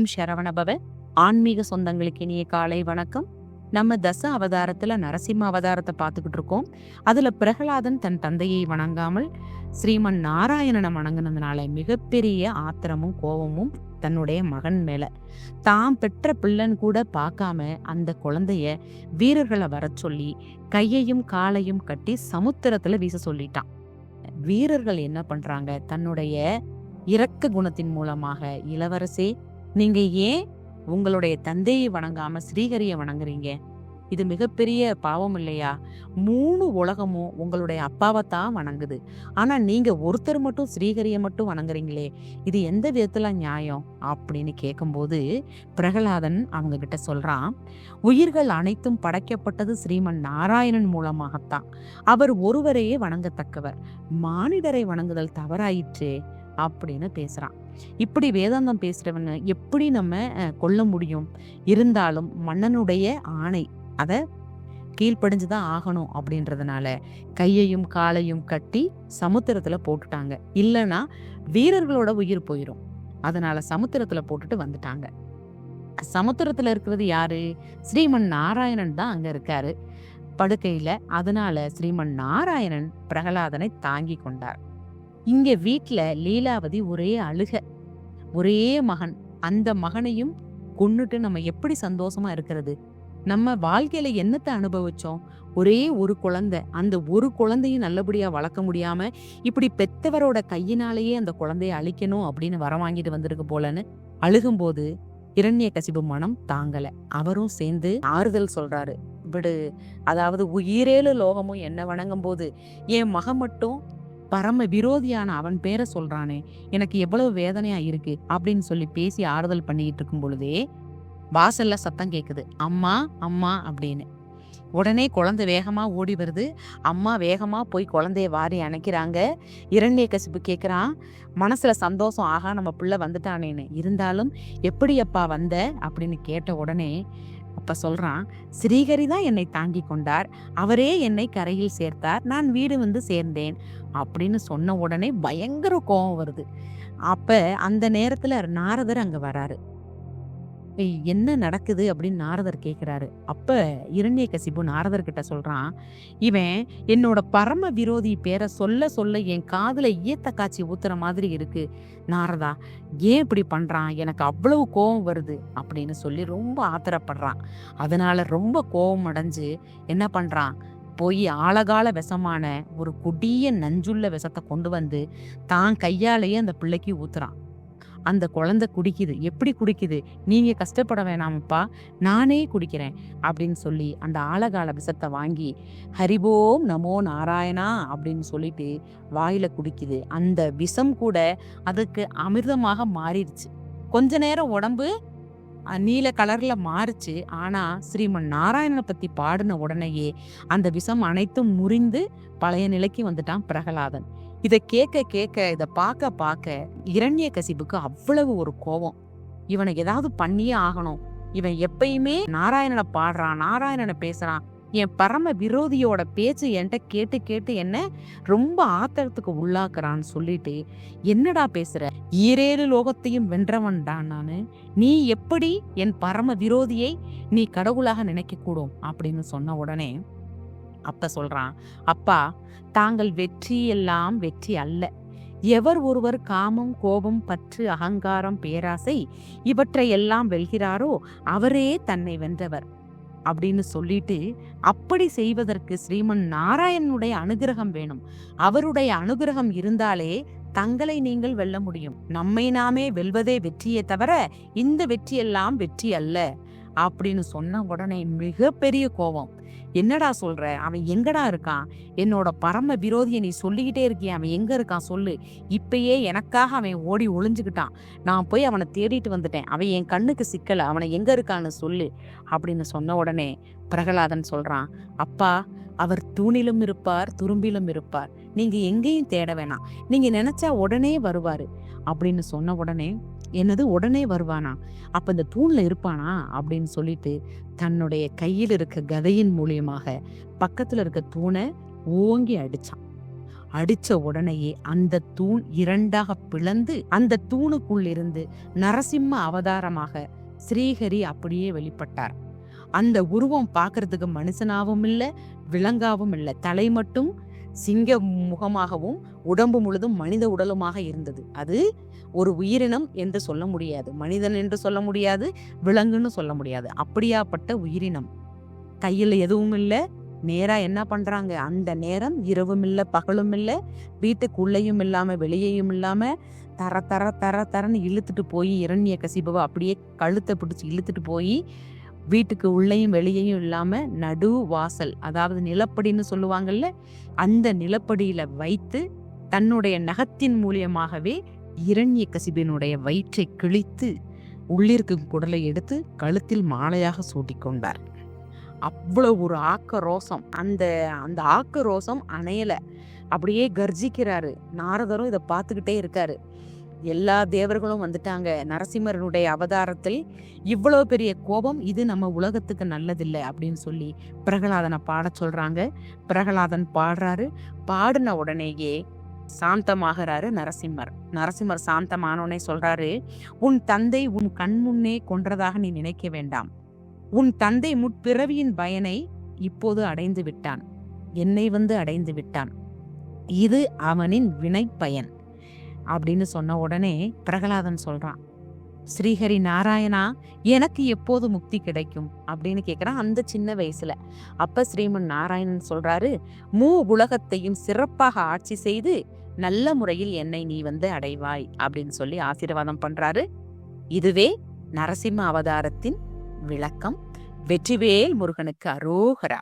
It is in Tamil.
ஓம் சரவணபவ ஆன்மீக சொந்தங்களுக்கு இனிய காலை வணக்கம். நம்ம தச அவதாரத்துல நரசிம்ம அவதாரத்தை பார்த்துக்கிட்டு இருக்கோம். அதுல பிரகலாதன் தன் தந்தையை வணங்காமல் ஸ்ரீமன் நாராயணனை வணங்கினதுனால மிகப்பெரிய ஆத்திரமும் கோபமும் தன்னுடைய மகன் மேல. தாம் பெற்ற பிள்ளைன்னு கூட பார்க்காம அந்த குழந்தைய வீரர்களை வர சொல்லி கையையும் காலையும் கட்டி சமுத்திரத்துல வீச சொல்லிட்டான். வீரர்கள் என்ன பண்றாங்க? தன்னுடைய இரக்க குணத்தின் மூலமாக இளவரசே நீங்க ஏன் உங்களுடைய தந்தையை வணங்காம ஸ்ரீகரியை வணங்குறீங்க? இது மிகப்பெரிய பாவம் இல்லையா? மூணு உலகமும் உங்களுடைய அப்பாவை தான் வணங்குது. ஆனா நீங்க ஒருத்தர் மட்டும் ஸ்ரீகரியை மட்டும் வணங்குறீங்களே இது எந்த விதத்துல நியாயம்? அப்படின்னு கேட்கும்போது பிரகலாதன் அவங்க கிட்ட சொல்றான் உயிர்கள் அனைத்தும் படைக்கப்பட்டது ஸ்ரீமன் நாராயணன் மூலமாகத்தான். அவர் ஒருவரையே வணங்கத்தக்கவர். மானிடரை வணங்குதல் தவறாயிற்றே. அப்படின்னு பேசுகிறான் இப்படி வேதாந்தம் பேசுறவங்க எப்படி நம்ம கொல்ல முடியும்? இருந்தாலும் மன்னனுடைய ஆணை அதை கீழ்ப்படிஞ்சு தான் ஆகணும் அப்படின்றதுனால கையையும் காலையும் கட்டி சமுத்திரத்தில் போட்டுட்டாங்க. இல்லைன்னா வீரர்களோட உயிர் போயிடும் அதனால சமுத்திரத்தில் போட்டுட்டு வந்துட்டாங்க. சமுத்திரத்தில் இருக்கிறது யாரு? ஸ்ரீமன் நாராயணன் தான் அங்கே இருக்காரு. படுக்கையில் அதனால ஸ்ரீமன் நாராயணன் பிரகலாதனை தாங்கி கொண்டார். இங்க வீட்ல லீலாவதி ஒரே அழுக ஒரே மகன். அந்த மகனையும் கொண்டுட்டு நம்ம எப்படி சந்தோஷமா இருக்கிறது? நம்ம வாழ்க்கையில என்னத்தை அனுபவிச்சோம்? ஒரே ஒரு குழந்தை அந்த ஒரு குழந்தையும் நல்லபடியா வளர்க்க முடியாம இப்படி பெத்தவரோட கையினாலேயே அந்த குழந்தைய அழிக்கணும் அப்படின்னு வர வாங்கிட்டு வந்திருக்கு போலன்னு அழுகும்போது இரண்ய கசிபு மனம் தாங்கல. அவரும் சேர்ந்து ஆறுதல் சொல்றாரு. விடு அதாவது உயிரேழு லோகமும் என்ன வணங்கும் போது என் மகன் மட்டும் பரம விரோதியான அவன் பேரை சொல்றானே எனக்கு எவ்வளவு வேதனையா இருக்கு அப்படின்னு சொல்லி பேசி ஆறுதல் பண்ணிட்டு இருக்கும் பொழுதே வாசல்ல சத்தம் கேட்குது அம்மா அம்மா அப்படின்னு. உடனே குழந்தை வேகமாக ஓடி வருது. அம்மா வேகமாக போய் குழந்தைய வாரி அணைக்கிறாங்க. இரண்டே கசிப்பு கேட்குறான் மனசில் சந்தோஷம் ஆகா நம்ம பிள்ளை வந்துட்டானேன்னு. இருந்தாலும் எப்படி அப்பா வந்த? அப்படின்னு கேட்ட உடனே அப்ப சொல்றான் ஸ்ரீஹரி தான் என்னை தாங்கி கொண்டார். அவரே என்னை கரையில் சேர்த்தார். நான் வீடு வந்து சேர்ந்தேன். அப்படின்னு சொன்ன உடனே பயங்கர கோபம் வருது. அப்ப அந்த நேரத்துல நாரதர் அங்க வராரு. என்ன நடக்குது அப்படின்னு நாரதர் கேட்குறாரு அப்போ இரண்ய கசிபு நாரதர்கிட்ட சொல்கிறான் இவன் என்னோட பரம விரோதி பேரை சொல்ல சொல்ல என் காதில் ஈயத்த காய்ச்சி ஊத்துற மாதிரி இருக்கு. நாரதா ஏன் இப்படி பண்ணுறான் எனக்கு அவ்வளவு கோபம் வருது. அப்படின்னு சொல்லி ரொம்ப ஆத்திரப்படுறான். அதனால ரொம்ப கோபம் அடைஞ்சு என்ன பண்ணுறான் போய் ஆழகால விஷமான ஒரு கொடிய நஞ்சுள்ள விஷத்தை கொண்டு வந்து தான் கையாலேயே அந்த பிள்ளைக்கு ஊத்துறான். அந்த குழந்தை குடிக்குது. எப்படி குடிக்குது? நீங்க கஷ்டப்பட வேணாமப்பா. நானே குடிக்கிறேன். அப்படின்னு சொல்லி அந்த ஆழகால விஷத்தை வாங்கி ஹரிபோம் நமோ நாராயணா அப்படின்னு சொல்லிட்டு வாயில குடிக்குது. அந்த விஷம் கூட அதுக்கு அமிர்தமாக மாறிடுச்சு. கொஞ்ச நேரம் உடம்பு நீல கலர்ல மாறுச்சு. ஆனா ஸ்ரீமன் நாராயணனை பத்தி பாடின உடனேயே அந்த விஷம் அனைத்தும் முறிந்து பழைய நிலைக்கு வந்துட்டான் பிரகலாதன். இதை கேட்க கேட்க இதை பார்க்க பார்க்க இரண்ய கசிப்புக்கு அவ்வளவு ஒரு கோபம். இவனை ஏதாவது பண்ணியே ஆகணும். இவன் எப்பயுமே நாராயணனை பாடுறான் நாராயணனை பேசுறான். என் பரம விரோதியோட பேச்சு என்கிட்ட கேட்டு கேட்டு என்ன ரொம்ப ஆத்திரத்துக்கு உள்ளாக்குறான்னு சொல்லிட்டு என்னடா பேசுற? ஈரேழு லோகத்தையும் வென்றவன்டா நான். நீ எப்படி என் பரம விரோதியை நீ கடவுளாக நினைக்க கூடும் அப்படின்னு சொன்ன உடனே அப்ப சொல்றான் அப்பா தாங்கள் வெற்றி எல்லாம் வெற்றி அல்ல. எவர் ஒருவர் காமம் கோபம் பற்று அகங்காரம் பேராசை இவற்றை எல்லாம் வெல்கிறாரோ அவரே தன்னை வென்றவர். அப்படின்னு சொல்லிட்டு அப்படி செய்வதற்கு ஸ்ரீமன் நாராயணனுடைய அனுகிரகம் வேணும். அவருடைய அனுகிரகம் இருந்தாலே தங்களை நீங்கள் வெல்ல முடியும். நம்மை நாமே வெல்வதே வெற்றியே தவிர இந்த வெற்றியெல்லாம் வெற்றி அல்ல அப்படின்னு சொன்ன உடனே மிகப்பெரிய கோபம். என்னடா சொல்ற? அவன் எங்கடா இருக்கான்? என்னோட பரம விரோதியை நீ சொல்லிக்கிட்டே இருக்கிய அவன் எங்க இருக்கான் சொல்லு. இப்பயே எனக்காக அவன் ஓடி ஒளிஞ்சுக்கிட்டான். நான் போய் அவனை தேடிட்டு வந்துட்டேன். அவன் என் கண்ணுக்கு சிக்கல. அவனை எங்க இருக்கான்னு சொல்லு அப்படின்னு சொன்ன உடனே பிரகலாதன் சொல்றான் அப்பா அவர் தூணிலும் இருப்பார் துரும்பிலும் இருப்பார். நீங்க எங்கேயும் தேட வேணாம். நீங்க நினைச்சா உடனே வருவாரு. அப்படின்னு சொன்ன உடனே என்னது உடனே வருவானா? அப்ப இந்த தூண்ல இருப்பானா? அப்படின்னு சொல்லிட்டு தன்னுடைய கையில் இருக்க கதையின் மூலியமாக பக்கத்துல இருக்க தூணை ஓங்கி அடிச்சான். அடிச்ச உடனேயே அந்த தூண் இரண்டாக பிளந்து அந்த தூணுக்குள் இருந்து நரசிம்ம அவதாரமாக ஸ்ரீஹரி அப்படியே வெளிப்பட்டார். அந்த உருவம் பார்க்கறதுக்கு மனுஷனாகவும் இல்லை விலங்காவும் இல்லை. தலை மட்டும் சிங்க முகமாகவும் உடம்பு முழுதும் மனித உடலுமாக இருந்தது. அது ஒரு உயிரினம் என்று சொல்ல முடியாது. மனிதன் என்று சொல்ல முடியாது விலங்குன்னு சொல்ல முடியாது. அப்படியாப்பட்ட உயிரினம். கையில் எதுவும் இல்லை நேராக என்ன பண்ணுறாங்க அந்த நேரம் இரவும் இல்லை பகலும் இல்லை வீட்டுக்குள்ளேயும் இல்லாமல் வெளியேயும் இல்லாமல் தர தர தர தரன்னு இழுத்துட்டு போய் இரண்ய கசிபவை அப்படியே கழுத்தை பிடிச்சி இழுத்துட்டு போய் வீட்டுக்கு உள்ளேயும் வெளியேயும் இல்லாமல் நடு வாசல் அதாவது நிலப்படின்னு சொல்லுவாங்கல்ல அந்த நிலப்படியில் வைத்து தன்னுடைய நகத்தின் மூலியமாகவே இரண்ய கசிபினுடைய வயிற்றை கிழித்து உள்ளிருக்கும் குடலை எடுத்து கழுத்தில் மாலையாக சூட்டிக்கொண்டார். அவ்வளோ ஒரு ஆக்க ரோசம். அந்த அந்த ஆக்க ரோசம் அணையலை. அப்படியே கர்ஜிக்கிறாரு. நாரதரும் இதை பார்த்துக்கிட்டே இருக்காரு. எல்லா தேவர்களும் வந்துட்டாங்க. நரசிம்மரனுடைய அவதாரத்தில் இவ்வளோ பெரிய கோபம் இது நம்ம உலகத்துக்கு நல்லதில்லை அப்படின்னு சொல்லி பிரகலாதனை பாட சொல்றாங்க. பிரகலாதன் பாடுறாரு. பாடின உடனேயே சாந்தமாகிறாரு நரசிம்மர். நரசிம்மர் சாந்தமானோனே சொல்றாரு உன் தந்தை உன் கண் முன்னே கொன்றதாக நீ நினைக்க வேண்டாம். உன் தந்தை முற்பிறவியின் பயனை இப்போது அடைந்து விட்டான். என்னை வந்து அடைந்து விட்டான். இது அவனின் வினை பயன் அப்படின்னு சொன்ன உடனே பிரகலாதன் சொல்றான் ஸ்ரீஹரி நாராயணா எனக்கு எப்போது முக்தி கிடைக்கும்? அப்படின்னு கேட்குறான் அந்த சின்ன வயசுல. அப்ப ஸ்ரீமன் நாராயணன் சொல்றாரு மூ உலகத்தையும் சிறப்பாக ஆட்சி செய்து நல்ல முறையில் என்னை நீ வந்து அடைவாய் அப்படின்னு சொல்லி ஆசீர்வாதம் பண்றாரு. இதுவே நரசிம்ம அவதாரத்தின் விளக்கம். வெற்றிவேல் முருகனுக்கு அரோகரா.